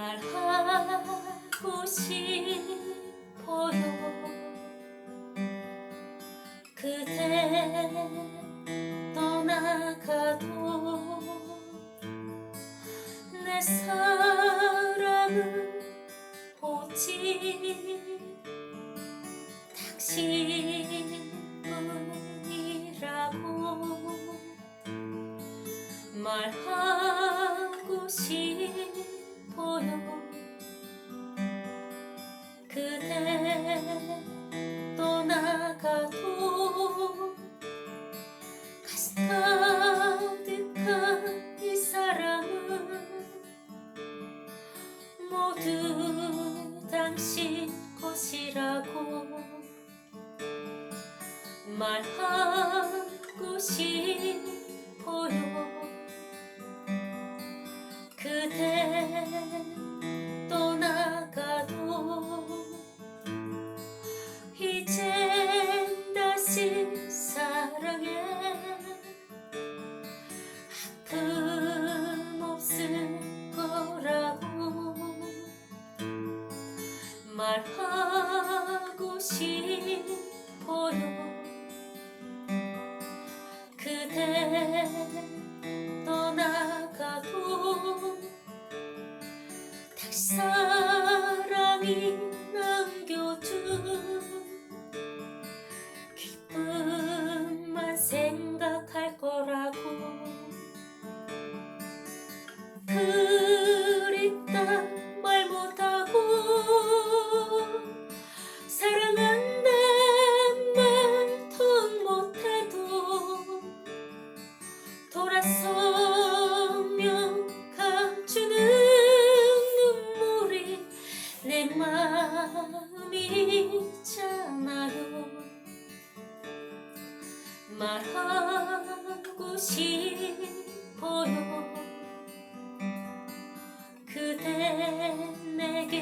말하고 싶어요. 그대 떠나가도 내 사랑은 오직 당신뿐이라고 말하고 싶 가득한 이 사랑은 모두 당신 것이라고 말하고 싶 말하고 싶어요 마음이잖아요. 말하고 싶어요. 그대 내게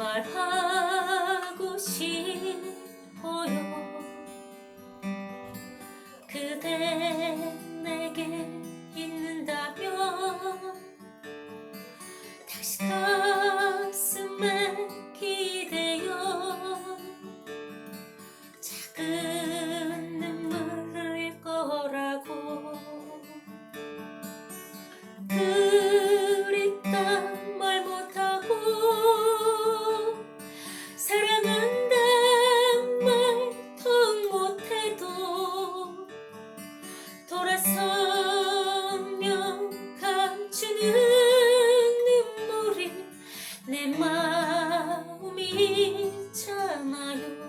말하고 싶어요. 그대 내게 있는다면 내 마음이 있잖아요.